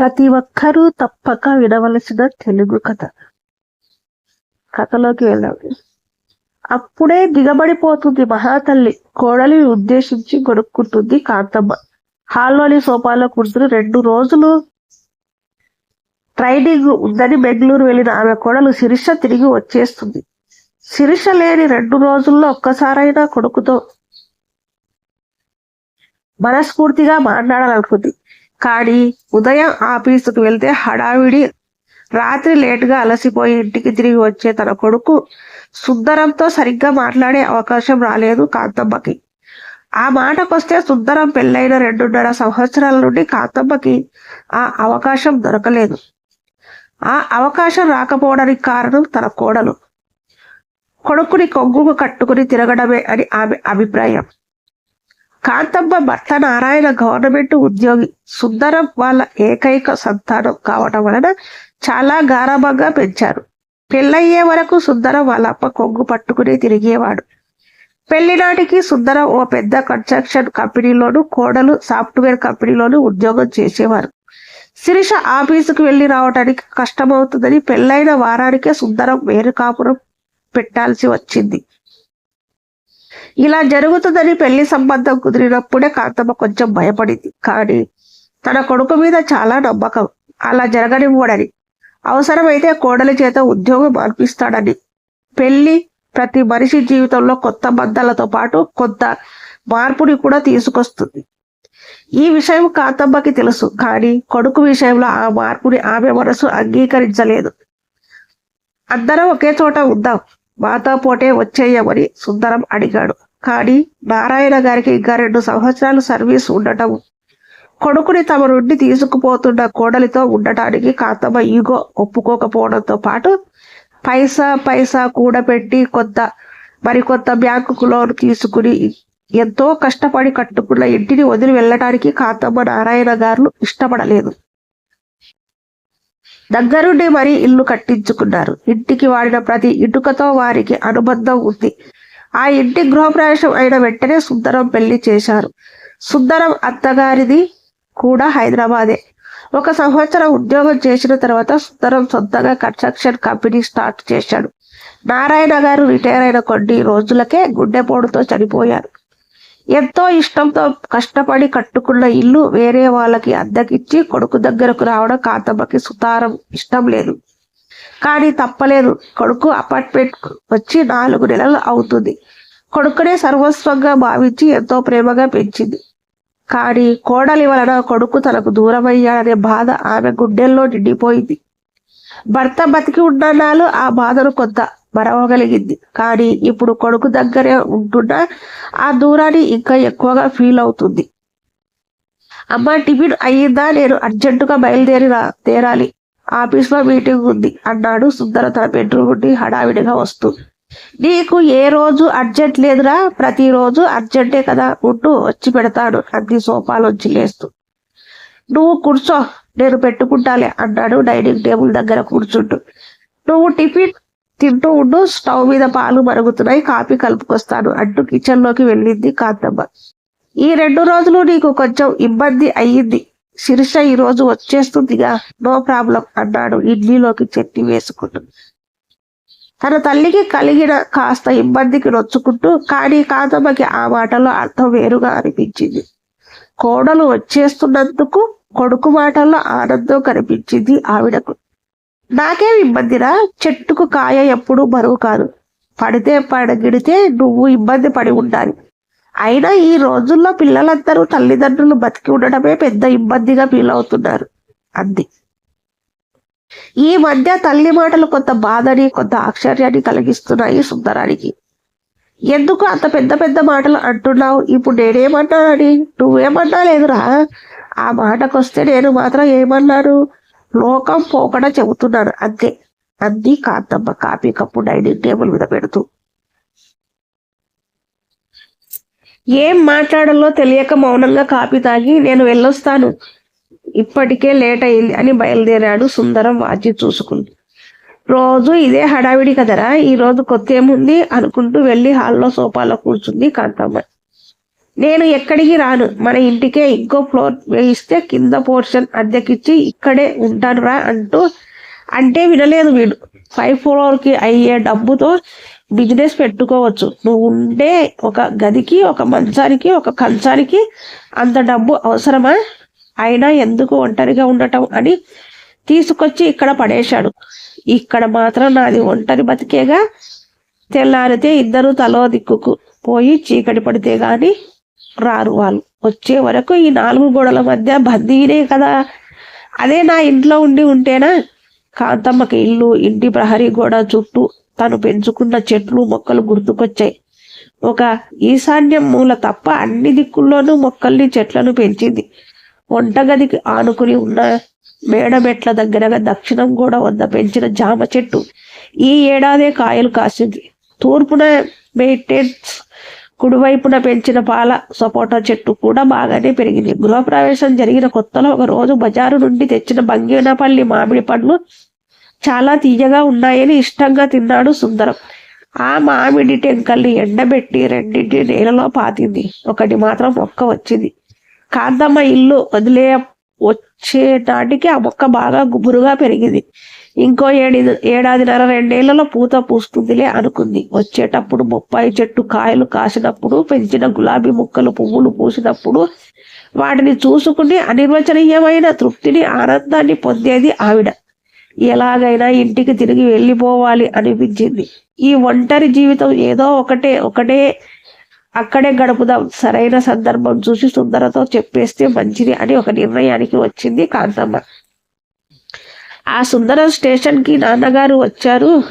ప్రతి ఒక్కరూ తప్పక వినవలసిన తెలుగు కథ. కథలోకి వెళ్ళాలి అప్పుడే దిగబడిపోతుంది మహాతల్లి. కోడలి ఉద్దేశించి కొనుక్కుంటుంది కాంతమ్మ. హాల్లోని సోఫాలో కూర్చుని రెండు రోజులు ట్రైనింగ్ ఉందని బెంగళూరు వెళ్ళిన ఆమె కోడలు శిరీష తిరిగి వచ్చేస్తుంది. శిరీష లేని రెండు రోజుల్లో ఒక్కసారైనా కొడుకుతో మనస్ఫూర్తిగా మాట్లాడాలనుకుంది. కానీ ఉదయం ఆఫీసుకు వెళ్తే హడావిడి రాత్రి లేటుగా అలసిపోయి ఇంటికి తిరిగి వచ్చే తన కొడుకు సుందరంతో సరిగ్గా మాట్లాడే అవకాశం రాలేదు కాంతమ్మకి. ఆ మాటకొస్తే సుందరం పెళ్ళైన రెండున్నర సంవత్సరాల నుండి కాంతమ్మకి ఆ అవకాశం దొరకలేదు. ఆ అవకాశం రాకపోవడానికి కారణం తన కోడలు. కొడుకుని కొంగుకు కట్టుకుని తిరగడమే అని ఆమె అభిప్రాయం. కాంతమ్మ భర్త నారాయణ గవర్నమెంట్ ఉద్యోగి సుందరం వాళ్ళ ఏకైక సంతానం కావడం వలన చాలా గారాభంగా పెంచారు. పెళ్ళయ్యే వరకు సుందరం వాళ్ళ అప్ప కొంగు పట్టుకుని తిరిగేవాడు. పెళ్ళినాటికి సుందరం ఓ పెద్ద కన్స్ట్రక్షన్ కంపెనీలోను కోడలు సాఫ్ట్వేర్ కంపెనీలోను ఉద్యోగం చేసేవారు. శిరీష ఆఫీసుకు వెళ్ళి రావడానికి కష్టమవుతుందని పెళ్ళైన వారానికే సుందరం వేరు కాపురం పెట్టాల్సి వచ్చింది. ఇలా జరుగుతుందని పెళ్ళి సంబంధం కుదిరినప్పుడే కాంతమ్మ కొంచెం భయపడింది. కానీ తన కొడుకు మీద చాలా నమ్మకం. అలా జరగనివ్వడని. అవసరమైతే కోడలి చేత ఉద్యోగం అనిపిస్తాడని పెళ్ళి ప్రతి మనిషి జీవితంలో కొత్త బద్దలతో పాటు కొంత మార్పుని కూడా తీసుకొస్తుంది. ఈ విషయం కాంతమ్మకి తెలుసు. కానీ కొడుకు విషయంలో ఆ మార్పుని ఆమె మనసు అంగీకరించలేదు. అందరం ఒకే చోట ఉందాం. మాతో పోటే వచ్చేయమని సుందరం అడిగాడు. కానీ నారాయణ గారికి ఇంకా రెండు సంవత్సరాలు సర్వీస్ ఉండటం. కొడుకుని తమ నుండి తీసుకుపోతున్న కోడలితో ఉండటానికి కాంతమ్మ ఈగో ఒప్పుకోకపోవడంతో పాటు పైసా పైసా కూడబెట్టి కొంత మరికొంత బ్యాంకు లోన్ తీసుకుని ఎంతో కష్టపడి కట్టుకున్న ఇంటిని వదిలి వెళ్ళడానికి కాంతమ్మ నారాయణ గారు ఇష్టపడలేదు. దగ్గరుండి మరీ ఇల్లు కట్టించుకున్నారు. ఇంటికి వాడిన ప్రతి ఇటుకతో వారికి అనుబంధం ఉంది. ఆ ఇంటి గృహప్రవేశం అయిన వెంటనే సుందరం పెళ్ళి చేశారు. సుందరం అత్తగారిది కూడా హైదరాబాదే. ఒక సంవత్సరం ఉద్యోగం చేసిన తర్వాత సుందరం సొంతంగా కన్స్ట్రక్షన్ కంపెనీ స్టార్ట్ చేశాడు. నారాయణ గారు రిటైర్ అయిన కొన్ని రోజులకే గుండెపోటుతో చనిపోయారు. ఎంతో ఇష్టంతో కష్టపడి కట్టుకున్న ఇల్లు వేరే వాళ్ళకి అద్దెకిచ్చి కొడుకు దగ్గరకు రావడం కాంతమ్మకి సుతారం ఇష్టం లేదు. కానీ తప్పలేదు. కొడుకు అపార్ట్మెంట్ వచ్చి నాలుగు నెలలు అవుతుంది. కొడుకునే సర్వస్వంగా భావించి ఎంతో ప్రేమగా పెంచింది. కానీ కోడలి వలన కొడుకు తనకు దూరమయ్యాడనే బాధ ఆమె గుండెల్లో నిండిపోయింది. భర్త బతికి ఉండనాలు ఆ బాధను కొంత మరవగలిగింది. కానీ ఇప్పుడు కొడుకు దగ్గరే ఉంటున్న ఆ దూరాన్ని ఇంకా ఎక్కువగా ఫీల్ అవుతుంది. అమ్మ టిఫిన్ అయ్యిందా? నేను అర్జెంటుగా బయలుదేరి తేరాలి. ఆఫీస్లో మీటింగ్ ఉంది. అన్నాడు సుందర తన బెడ్రూమ్ నుండి హడావిడిగా వస్తూ. నీకు ఏ రోజు అర్జెంట్ లేదురా? ప్రతిరోజు అర్జెంటే కదా ఉంటూ వచ్చి పెడతాడు అంది సోఫాలోంచి లేస్తూ. నువ్వు కూర్చో నేను పెట్టుకుంటాలే అన్నాడు డైనింగ్ టేబుల్ దగ్గర కూర్చుంటూ. నువ్వు టిఫిన్ తింటూ ఉండు స్టవ్ మీద పాలు మరుగుతున్నాయి కాఫీ కలుపుకొస్తాను అంటూ కిచెన్లోకి వెళ్ళింది కాంతమ్మ. ఈ రెండు రోజులు నీకు కొంచెం ఇబ్బంది అయ్యింది. శిరీష ఈ రోజు వచ్చేస్తుందిగా నో ప్రాబ్లం అన్నాడు ఇడ్లీలోకి చట్నీ వేసుకుంటూ. తన తల్లికి కలిగిన కాస్త ఇబ్బందికి నొచ్చుకుంటూ కానీ కాదమ్మకి ఆ మాటలో అర్థం వేరుగా అనిపించింది. కోడలు వచ్చేస్తున్నందుకు కొడుకు మాటల్లో ఆనందం కనిపించింది ఆవిడకు. నాకేం ఇబ్బందిరా? చెట్టుకు కాయ ఎప్పుడూ బరువు కాదు. పడితే పడగిడితే నువ్వు ఇబ్బంది పడి ఉండాలి. అయినా ఈ రోజుల్లో పిల్లలందరూ తల్లిదండ్రులు బతికి ఉండడమే పెద్ద ఇబ్బందిగా ఫీల్ అవుతున్నారు. అంది. ఈ మధ్య తల్లి మాటలు కొంత బాధని కొంత ఆశ్చర్యాన్ని కలిగిస్తున్నాయి సుందరానికి. ఎందుకు అంత పెద్ద పెద్ద మాటలు అంటున్నావు? ఇప్పుడు నేనేమన్నానని? నువ్వేమన్నా లేదురా? ఆ మాటకొస్తే నేను మాత్రం ఏమన్నాను? లోకం పోకడ చెబుతున్నాను అంతే. అంది Kantamma coffee cup dining table మీద పెడుతూ. ఏం మాట్లాడాలో తెలియక మౌనంగా కాపీ తాగి నేను వెళ్ళొస్తాను. ఇప్పటికే లేట్ అయింది అని బయలుదేరాడు సుందరం వాచి చూసుకుంటూ. రోజు ఇదే హడావిడి కదరా? ఈ రోజు కొత్త ఏముంది? అనుకుంటూ వెళ్ళి హాల్లో సోఫాలో కూర్చుంది కాంతమ్మ. నేను ఎక్కడికి రాను. మన ఇంటికే ఇంకో ఫ్లోర్ వేయిస్తే కింద పోర్షన్ అద్దెకిచ్చి ఇక్కడే ఉంటాను రా అంటూ అంటే వినలేదు వీడు. ఫైవ్ ఫ్లోర్కి అయ్యే డబ్బుతో బిజినెస్ పెట్టుకోవచ్చు. నువ్వు ఉండే ఒక గదికి ఒక మంచానికి ఒక కంచానికి అంత డబ్బు అవసరమా? అయినా ఎందుకు ఒంటరిగా ఉండటం అని తీసుకొచ్చి ఇక్కడ పడేశాడు. ఇక్కడ మాత్రం నాది ఒంటరి బతికేగా? తెల్లారితే ఇద్దరు తలో దిక్కుకు పోయి చీకటి పడితే గాని రారు వాళ్ళు. వచ్చే వరకు ఈ నాలుగు గోడల మధ్య బందీనే కదా. అదే నా ఇంట్లో ఉండి ఉంటేనా? కాంతమ్మకి ఇల్లు ఇంటి ప్రహరీ గోడ చుట్టూ తను పెంచుకున్న చెట్లు మొక్కలు గుర్తుకొచ్చాయి. ఒక ఈశాన్యం మూల తప్ప అన్ని దిక్కుల్లోనూ మొక్కల్ని చెట్లను పెంచింది. వంటగదికి ఆనుకుని ఉన్న మేడమెట్ల దగ్గరగా దక్షిణం గోడ వద్ద పెంచిన జామ చెట్టు ఈ ఏడాదే కాయలు కాసింది. తూర్పున మెయింటెన్స్ కుడివైపున పెంచిన పాల సపోటా చెట్టు కూడా బాగానే పెరిగింది. గృహప్రవేశం జరిగిన కొత్తలో ఒక రోజు బజారు నుండి తెచ్చిన బంగినపల్లి మామిడి పండ్లు చాలా తీయగా ఉన్నాయని ఇష్టంగా తిన్నాడు సుందరం. ఆ మామిడి టెంకల్ని ఎండబెట్టి రెండింటి నేలలో పాతింది. ఒకటి మాత్రం మొక్క వచ్చింది. కాంతమ్మ ఇల్లు వదిలే వచ్చేటాటికి ఆ మొక్క బాగా గుబురుగా పెరిగింది. ఇంకో ఏడి ఏడాదిన్నర రెండేళ్ళలో పూత పూస్తుందిలే అనుకుంది. వచ్చేటప్పుడు బొప్పాయి చెట్టు కాయలు కాసినప్పుడు పెంచిన గులాబీ ముక్కలు పువ్వులు పూసినప్పుడు వాటిని చూసుకుని అనిర్వచనీయమైన తృప్తిని ఆనందాన్ని పొందేది ఆవిడ. ఎలాగైనా ఇంటికి తిరిగి వెళ్ళిపోవాలి అనిపించింది. ఈ ఒంటరి జీవితం ఏదో ఒకటే ఒకటే అక్కడే గడుపుదాం. సరైన సందర్భం చూసి సుందరతో చెప్పేస్తే మంచిది అని ఒక నిర్ణయానికి వచ్చింది కాంతమ్మ. ఆ సుందర స్టేషన్కి నాన్నగారు వచ్చారు.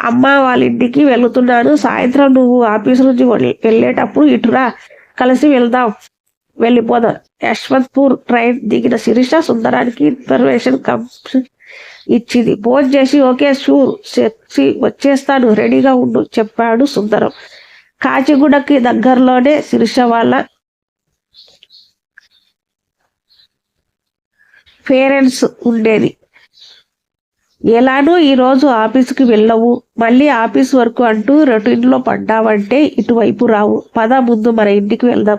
అమ్మ వాళ్ళ ఇంటికి వెళుతున్నాను. సాయంత్రం నువ్వు ఆఫీస్ నుంచి వెళ్ళి- వెళ్ళేటప్పుడు ఇటురా కలిసి వెళ్దాం. వెళ్ళిపోదాం. యశ్వంత్పూర్ ట్రైన్ దిగిన శిరీష సుందరానికి ఇన్ఫర్మేషన్ కంప్ ఇచ్చింది. ఫోన్ చేసి ఓకే షూర్ వచ్చేస్తాను రెడీగా ఉండు చెప్పాడు సుందరం. కాచిగూడకి దగ్గరలోనే శిరీష వాళ్ళ పేరెంట్స్ ఉండేది. ఎలానో ఈరోజు ఆఫీసుకి వెళ్ళవు. మళ్ళీ ఆఫీస్ వరకు అంటూ రొటీన్లో పడ్డావంటే ఇటువైపు రావు. పద ముందు మన ఇంటికి వెళ్దాం.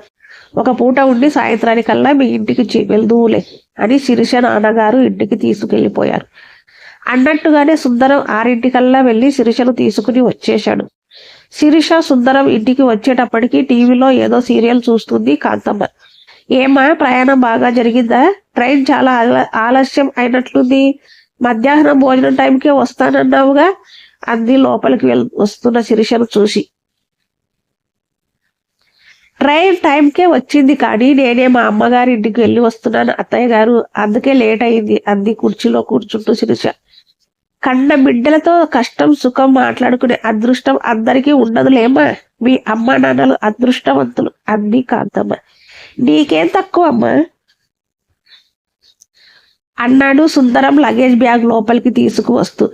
ఒక పూట ఉండి సాయంత్రానికల్లా మీ ఇంటికి చి- వెళ్దువులే అని శిరీష నాన్నగారు ఇంటికి తీసుకెళ్ళిపోయారు అన్నట్టుగానే సుందరం ఆరింటికల్లా వెళ్ళి శిరీషను తీసుకుని వచ్చేశాడు. శిరీష సుందరం ఇంటికి వచ్చేటప్పటికి టీవీలో ఏదో సీరియల్ చూస్తుంది కాంతమ్మ. ఏమా ప్రయాణం బాగా జరిగిందా? ట్రైన్ చాలా ఆల- ఆలస్యం అయినట్లుంది. మధ్యాహ్నం భోజనం టైంకే వస్తానన్నావుగా? అంది లోపలికి వెళ్ వస్తున్న శిరీషను చూసి. ట్రైన్ టైంకే వచ్చింది కానీ నేనే మా అమ్మగారి ఇంటికి వెళ్ళి వస్తున్నాను. అత్తయ్య గారు అందుకే లేట్ అయింది. అంది కుర్చీలో కూర్చుంటూ శిరీష. కన్న బిడ్డలతో కష్టం సుఖం మాట్లాడుకునే అదృష్టం అందరికీ ఉండదులేమా మీ అమ్మ నాన్నలు అదృష్టవంతులు. అంది కాంతమ్మ. నీకేం తక్కువ అమ్మా? అన్నాడు సుందరం లగేజ్ బ్యాగ్ లోపలికి తీసుకువస్తూ.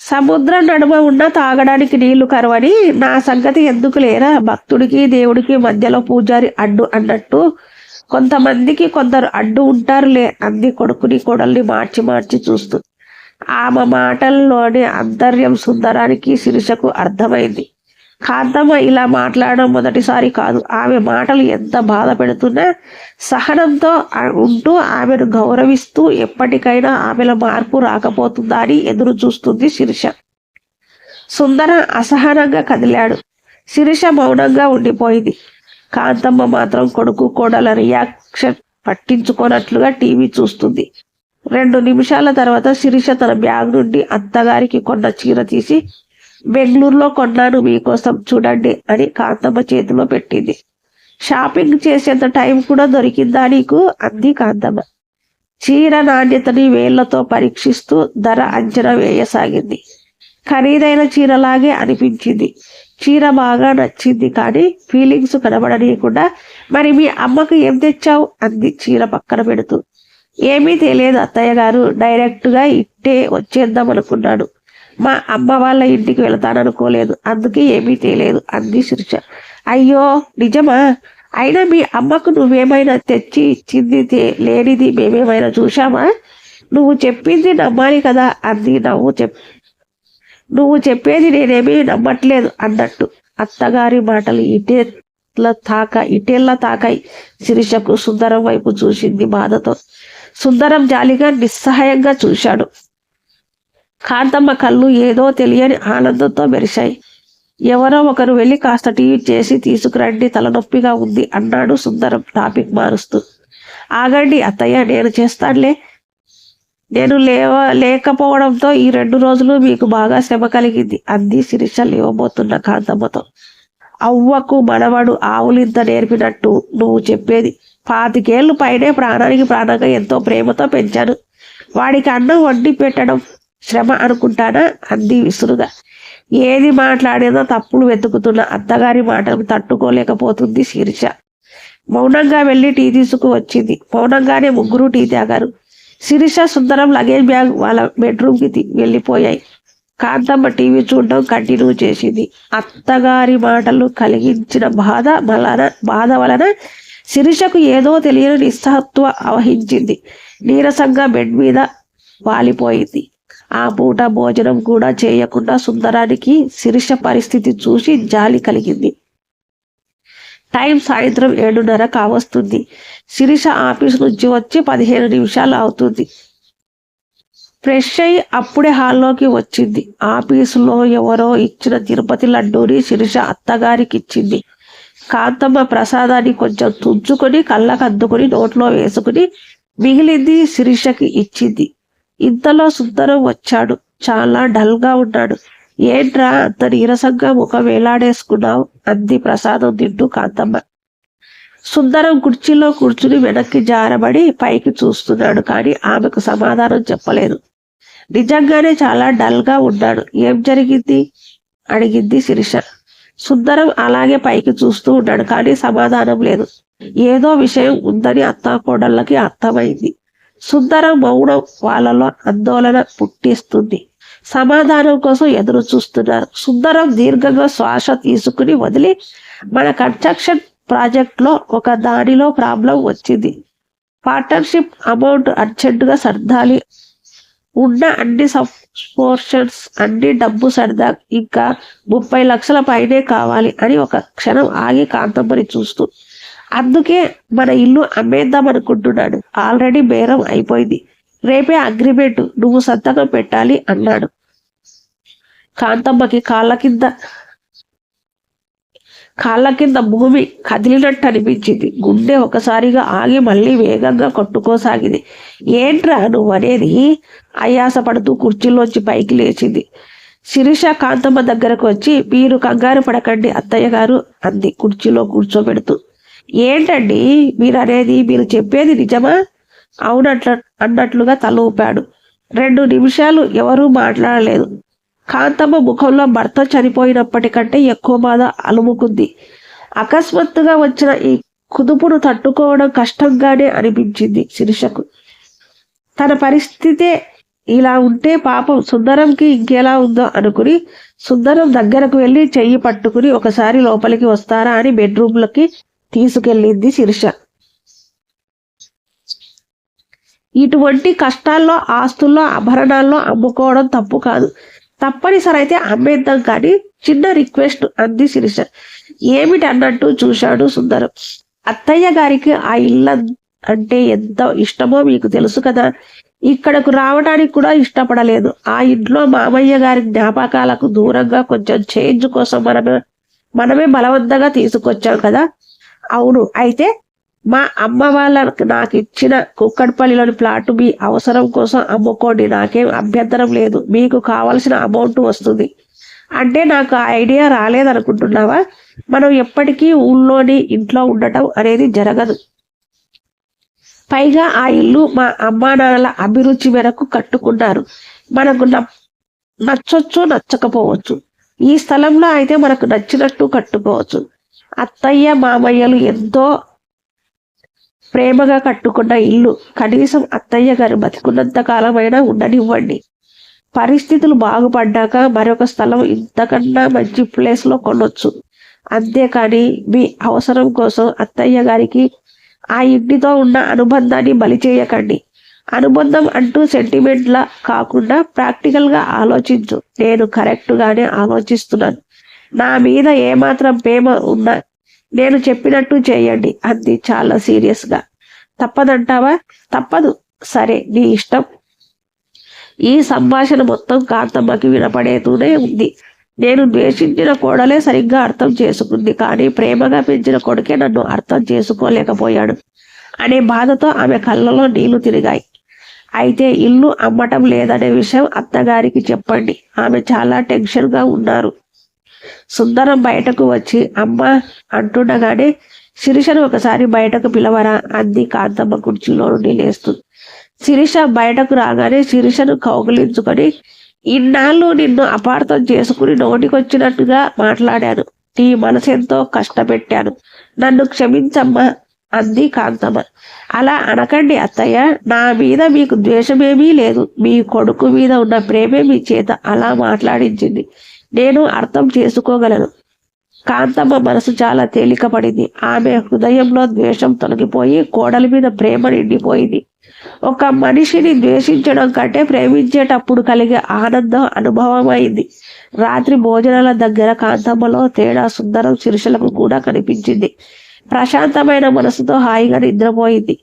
సముద్రం నడుమ ఉన్న తాగడానికి నీళ్ళు కరవని నా సంగతి ఎందుకు లేరా? భక్తుడికి దేవుడికి మధ్యలో పూజారి అడ్డు అన్నట్టు కొంతమందికి కొందరు అడ్డు ఉంటారులే అంది కొడుకుని కొడల్ని మార్చి మార్చి చూస్తూ. ఆమె మాటల్లోని అంతర్యం సుందరానికి శిరీషకు అర్థమైంది. కాంతమ్మ ఇలా మాట్లాడడం మొదటిసారి కాదు. ఆమె మాటలు ఎంత బాధ పెడుతున్నా సహనంతో ఉంటూ ఆమెను గౌరవిస్తూ ఎప్పటికైనా ఆమెలో మార్పు రాకపోతుందా అని ఎదురు చూస్తుంది శిరీష. సుందర అసహనంగా కదిలాడు. శిరీష మౌనంగా ఉండిపోయింది. కాంతమ్మ మాత్రం కొడుకు కోడల రియాక్షన్ పట్టించుకోనట్లుగా టీవీ చూస్తుంది. రెండు నిమిషాల తర్వాత శిరీష తన బ్యాగ్ నుండి అత్తగారికి కొన్న చీర తీసి బెంగళూరులో కొన్నాను మీకోసం చూడండి అని కాంతమ్మ చేతిలో పెట్టింది. షాపింగ్ చేసేంత టైం కూడా దొరికిందా నీకు? అంది కాంతమ్మ. చీర నాణ్యతని వేళ్ళతో పరీక్షిస్తూ ధర అంచనా వేయసాగింది. ఖరీదైన చీరలాగే అనిపించింది. చీర బాగా నచ్చింది కానీ ఫీలింగ్స్ కనబడనీయకుండా మరి మీ అమ్మకు ఏం తెచ్చావు? అంది చీర పక్కన పెడుతూ. ఏమీ తెలియదు అత్తయ్య గారు డైరెక్ట్గా ఇట్టే వచ్చేద్దాం అనుకున్నాడు మా అమ్మ వాళ్ళ ఇంటికి వెళతాననుకోలేదు. అందుకే ఏమీ తెలియదు అంది శిరీష. అయ్యో నిజమా? అయినా మీ అమ్మకు నువ్వేమైనా తెచ్చి ఇచ్చింది లేనిది మేమేమైనా చూశామా? నువ్వు చెప్పింది నమ్మాలి కదా అంది నవ్వు చెప్ నువ్వు చెప్పేది నేనేమీ నమ్మట్లేదు అన్నట్టు. అత్తగారి మాటలు ఇటే తాక ఇటేళ్ళ తాకాయి శిరీషకు సుందరం వైపు చూసింది బాధతో. సుందరం జాలిగా నిస్సహాయంగా చూశాడు. కాంతమ్మ కళ్ళు ఏదో తెలియని ఆనందంతో మెరిశాయి. ఎవరో ఒకరు వెళ్ళి కాస్త టీవీ చేసి తీసుకురండి తలనొప్పిగా ఉంది అన్నాడు సుందరం టాపిక్ మారుస్తూ. ఆగండి అత్తయ్య నేను చేస్తానులే. నేను లేవ లేకపోవడంతో ఈ రెండు రోజులు మీకు బాగా శ్రమ కలిగింది అంది శిరీష లేవబోతున్న కాంతమ్మతో. అవ్వకు మనవడు ఆవులింత నేర్పినట్టు నువ్వు చెప్పేది. పాతికేళ్ళు పైనే ప్రాణానికి ప్రాణంగా ఎంతో ప్రేమతో పెంచాను. వాడికి అన్నం వండి పెట్టడం శ్రమ అనుకుంటానా? అంది విసురుగా. ఏది మాట్లాడేదో తప్పులు వెతుకుతున్న అత్తగారి మాటలు తట్టుకోలేకపోతుంది శీర్ష. మౌనంగా వెళ్ళి టీ తీసుకు వచ్చింది. మౌనంగానే ముగ్గురు టీ తాగారు. శిరీష సుందరం లగేజ్ బ్యాగ్ వాళ్ళ బెడ్రూమ్కి వెళ్ళిపోయాయి. కాంతమ్మ టీవీ చూడడం కంటిన్యూ చేసింది. అత్తగారి మాటలు కలిగించిన బాధ వలన బాధ వలన శిరీషకు ఏదో తెలియని నిస్సహత్వ అవహించింది. నీరసంగా బెడ్ మీద వాలిపోయింది. ఆ పూట భోజనం కూడా చేయకుండా సుందరానికి శిరీష పరిస్థితి చూసి జాలి కలిగింది. టైం సాయంత్రం ఏడున్నర కావస్తుంది శిరీష ఆఫీస్ నుంచి వచ్చి పదిహేను నిమిషాలు అవుతుంది. ఫ్రెష్ అయి అప్పుడే హాల్లోకి వచ్చింది. ఆఫీసులో ఎవరో ఇచ్చిన తిరుపతి లడ్డూని శిరీష అత్తగారికి ఇచ్చింది. కాంతమ్మ ప్రసాదాన్ని కొంచెం తుంచుకొని కళ్ళకు అద్దుకొని నోట్లో వేసుకుని మిగిలింది శిరీషకి ఇచ్చింది. ఇంతలో సుందరం వచ్చాడు. చాలా డల్గా ఉన్నాడు. ఏంట్రా అంత నీరసంగా ముఖం వేలాడేసుకున్నావు? అంది ప్రసాదం తింటూ కాంతమ్మ. సుందరం కుర్చీలో కూర్చుని వెనక్కి జారబడి పైకి చూస్తున్నాడు కానీ ఆమెకు సమాధానం చెప్పలేదు. నిజంగానే చాలా డల్గా ఉన్నాడు. ఏం జరిగింది? అడిగింది శిరీష. సుందరం అలాగే పైకి చూస్తూ ఉన్నాడు కానీ సమాధానం లేదు. ఏదో విషయం ఉందని అత్తాకోడళ్ళకి అర్థమైంది. సుందరం మౌనం వాళ్ళలో ఆందోళన పుట్టిస్తుంది. సమాధానం కోసం ఎదురు చూస్తున్నారు సుందరం దీర్ఘంగా శ్వాస తీసుకుని వదిలి మన కన్స్ట్రక్షన్ ప్రాజెక్ట్లో ఒక దానిలో ప్రాబ్లం వచ్చింది. పార్ట్నర్షిప్ అమౌంట్ అర్జెంటుగా సర్దాలి. ఉన్న అన్ని సపోర్షన్స్ అన్ని డబ్బు సర్దా ఇంకా ముప్పై లక్షల పైనే కావాలి అని ఒక క్షణం ఆగి కాంతమ్మని చూస్తూ అందుకే మన ఇల్లు అమ్మేద్దాం అనుకుంటున్నాడు. ఆల్రెడీ బేరం అయిపోయింది. రేపే అగ్రిమెంట్ నువ్వు సంతకం పెట్టాలి అన్నాడు. కాంతమ్మకి కాళ్ళ కింద కాళ్ళ కింద భూమి కదిలినట్టు అనిపించింది. గుండె ఒకసారిగా ఆగి మళ్ళీ వేగంగా కొట్టుకోసాగింది. ఏంట్రా నువ్వు అనేది ఆయాస పడుతూ కుర్చీలోంచి పైకి లేచింది. శిరీష కాంతమ్మ దగ్గరకు వచ్చి మీరు కంగారు పడకండి అత్తయ్య గారు అంది కుర్చీలో కూర్చోబెడుతూ. ఏంటండి? మీరు అనేది మీరు చెప్పేది నిజమా? అవునట్ల అన్నట్లుగా తల ఊపాడు. రెండు నిమిషాలు ఎవరూ మాట్లాడలేదు. కాంతమ్మ ముఖంలో భర్త చనిపోయినప్పటికంటే ఎక్కువ బాధ అలుముకుంది. అకస్మాత్తుగా వచ్చిన ఈ కుదుపును తట్టుకోవడం కష్టంగానే అనిపించింది శిరీషకు. తన పరిస్థితే ఇలా ఉంటే పాపం సుందరంకి ఇంకెలా ఉందో అనుకుని సుందరం దగ్గరకు వెళ్ళి చెయ్యి పట్టుకుని ఒకసారి లోపలికి వస్తారా అని బెడ్రూమ్లకి తీసుకెళ్ళింది శిరీష. ఇటువంటి కష్టాల్లో ఆస్తుల్లో ఆభరణాల్లో అమ్ముకోవడం తప్పు కాదు. తప్పనిసరి అయితే అమ్మేద్దాం కానీ చిన్న రిక్వెస్ట్ అంది శిరీష. ఏమిటి అన్నట్టు చూశాడు సుందరం. అత్తయ్య గారికి ఆ ఇల్లు అంటే ఎంత ఇష్టమో మీకు తెలుసు కదా. ఇక్కడకు రావడానికి కూడా ఇష్టపడలేదు. ఆ ఇంట్లో మామయ్య గారి జ్ఞాపకాలకు దూరంగా కొంచెం చేంజ్ కోసం మనమే మనమే బలవంతంగా తీసుకొచ్చాం కదా. అవును. అయితే మా అమ్మ వాళ్ళకి నాకు ఇచ్చిన కుక్కడపల్లిలోని ప్లాట్ మీ అవసరం కోసం అమ్ముకోండి. నాకేం అభ్యంతరం లేదు. మీకు కావలసిన అమౌంట్ వస్తుంది. అంటే నాకు ఆ ఐడియా రాలేదనుకుంటున్నావా? మనం ఎప్పటికీ ఊళ్ళోని ఇంట్లో ఉండటం అనేది జరగదు. పైగా ఆ ఇల్లు మా అమ్మా నాన్నల అభిరుచి మేరకు కట్టుకున్నారు. మనకు న- నచ్చొచ్చు నచ్చకపోవచ్చు. ఈ స్థలంలో అయితే మనకు నచ్చినట్టు కట్టుకోవచ్చు. అత్తయ్య మామయ్యలు ఎంతో ప్రేమగా కట్టుకున్న ఇల్లు. కనీసం అత్తయ్య గారు బతికున్నంత కాలమైనా ఉండనివ్వండి. పరిస్థితులు బాగుపడ్డాక మరొక స్థలం ఇంతకన్నా మంచి ప్లేస్లో కొనొచ్చు. అంతేకాని మీ అవసరం కోసం అత్తయ్య గారికి ఆ ఇంటితో ఉన్న అనుబంధాన్ని బలి చేయకండి. అనుబంధం అంటూ సెంటిమెంట్లా కాకుండా ప్రాక్టికల్గా ఆలోచించు. నేను కరెక్ట్గానే ఆలోచిస్తున్నాను. నా మీద ఏమాత్రం ప్రేమ ఉందా నేను చెప్పినట్టు చేయండి అంది చాలా సీరియస్గా తప్పదంటావా? తప్పదు. సరే నీ ఇష్టం. ఈ సంభాషణ మొత్తం కాంతమ్మకి వినపడేతూనే ఉంది. నేను ద్వేషించిన కోడలే సరిగ్గా అర్థం చేసుకుంది కానీ ప్రేమగా పెంచిన కొడుకే నన్ను అర్థం చేసుకోలేకపోయాడు అనే బాధతో ఆమె కళ్ళలో నీళ్ళు తిరిగాయి. అయితే ఇల్లు అమ్మటం లేదనే విషయం అత్తగారికి చెప్పండి. ఆమె చాలా టెన్షన్గా ఉన్నారు. సుందరం బయటకు వచ్చి అమ్మ అంటుండగానే శిరీషను ఒకసారి బయటకు పిలవరా అంది కాంతమ్మ కుర్చీలో నుండి లేస్తూ. శిరీష బయటకు రాగానే శిరీషను కౌగులించుకొని ఇన్నాళ్ళు నిన్ను అపార్థం చేసుకుని నోటికొచ్చినట్టుగా మాట్లాడాను. నీ మనసెంతో కష్టపెట్టాను. నన్ను క్షమించమ్మా అంది కాంతమ్మ. అలా అనకండి అత్తయ్య. నా మీద మీకు ద్వేషమేమీ లేదు. మీ కొడుకు మీద ఉన్న ప్రేమే మీ చేత అలా మాట్లాడించింది. నేను అర్థం చేసుకోగలను. కాంతమ్మ మనసు చాలా తేలికపడింది. ఆమె హృదయంలో ద్వేషం తొలగిపోయి కోడలి మీద ప్రేమ నిండిపోయింది. ఒక మనిషిని ద్వేషించడం కంటే ప్రేమించేటప్పుడు కలిగే ఆనందం అనుభవమైంది. రాత్రి భోజనాల దగ్గర కాంతమ్మలో తేడా సుందరం శిరుషులకు కూడా కనిపించింది. ప్రశాంతమైన మనసుతో హాయిగా నిద్రపోయింది.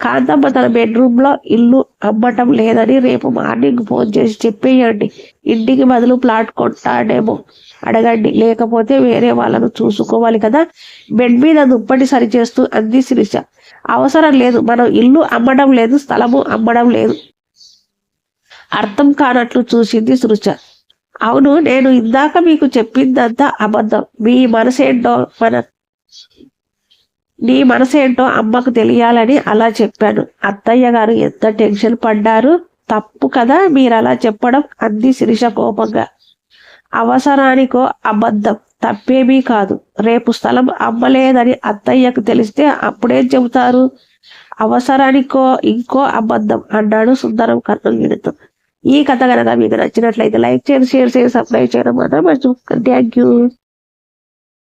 కాంతమ్మ తన బెడ్రూమ్లో ఇల్లు అమ్మటం లేదని రేపు మార్నింగ్ ఫోన్ చేసి చెప్పేయండి. ఇంటికి బదులు ప్లాట్ కొంటాడేమో అడగండి. లేకపోతే వేరే వాళ్ళను చూసుకోవాలి కదా. బెడ్ మీద దుప్పటి సరిచేస్తూ అంది శిరీష. అవసరం లేదు. మనం ఇల్లు అమ్మడం లేదు. స్థలము అమ్మడం లేదు. అర్థం కానట్లు చూసింది శృష అవును నేను ఇందాక మీకు చెప్పిందంతా అబద్ధం. మీ మనసేంటో మన నీ మనసేంటో అమ్మకు తెలియాలని అలా చెప్పాను అత్తయ్య గారు ఎంత టెన్షన్ పడ్డారు? తప్పు కదా మీరు అలా చెప్పడం అంది శిరీష కోపంగా. అవసరానికో అబద్ధం తప్పేమీ కాదు. రేపు స్థలం అమ్మలేదని అత్తయ్యకు తెలిస్తే అప్పుడేం చెబుతారు? అవసరానికో ఇంకో అబద్ధం అన్నాడు సుందరం కన్ను ఈ కథ కనుక మీకు నచ్చినట్లయితే లైక్ చేయండి షేర్ చేయండి సబ్స్క్రైబ్ చేయడం మాత్రం మర్చిపోకండి. Thank you.